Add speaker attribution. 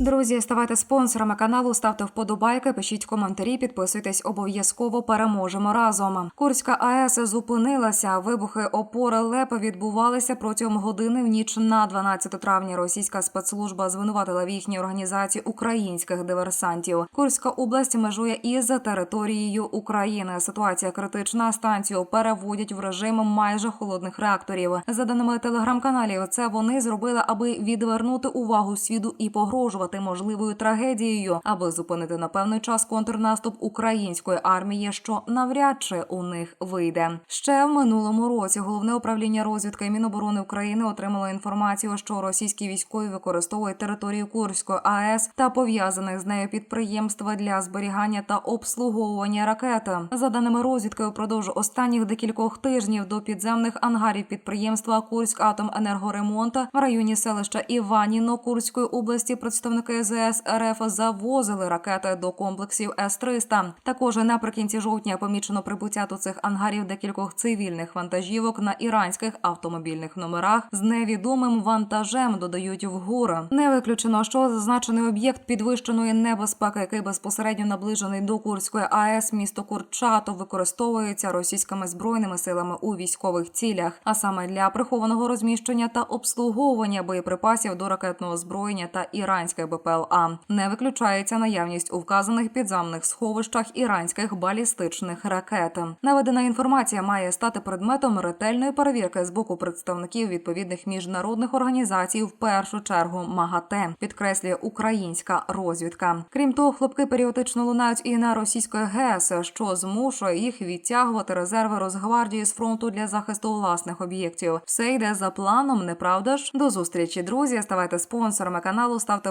Speaker 1: Друзі, ставайте спонсорами каналу, ставте вподобайки, пишіть коментарі, підписуйтесь обов'язково. Переможемо разом. Курська АЕС зупинилася. Вибухи опори ЛЕП відбувалися протягом години в ніч на 12 травня. Російська спецслужба звинуватила в їхній організації українських диверсантів. Курська область межує із територією України. Ситуація критична. Станцію переводять в режим майже холодних реакторів. За даними телеграм-каналів, це вони зробили, аби відвернути увагу світу і погрожувати можливою трагедією, аби зупинити на певний час контрнаступ української армії, що навряд чи у них вийде. Ще в минулому році головне управління розвідки Міноборони України отримало інформацію, що російські військові використовують територію Курської АЕС та пов'язаних з нею підприємства для зберігання та обслуговування ракети. За даними розвідки, упродовж останніх декількох тижнів до підземних ангарів підприємства Курськатоменергоремонт в районі селища Іваніно Курської області представники ЗС РФ завозили ракети до комплексів С-300. Також наприкінці жовтня помічено прибуття до цих ангарів декількох цивільних вантажівок на іранських автомобільних номерах з невідомим вантажем. Додають вгору. Не виключено, що зазначений об'єкт підвищеної небезпеки, який безпосередньо наближений до Курської АЕС, місто Курчатов, використовується російськими збройними силами у військових цілях, а саме для прихованого розміщення та обслуговування боєприпасів до ракетного озброєння та іранських БПЛА. Не виключається наявність у вказаних підземних сховищах іранських балістичних ракет. Наведена інформація має стати предметом ретельної перевірки з боку представників відповідних міжнародних організацій, в першу чергу МАГАТЕ, підкреслює українська розвідка. Крім того, хлопки періодично лунають і на російської ГЕС, що змушує їх відтягувати резерви Росгвардії з фронту для захисту власних об'єктів. Все йде за планом, не правда ж? До зустрічі, друзі. Ставайте спонсорами каналу, ставте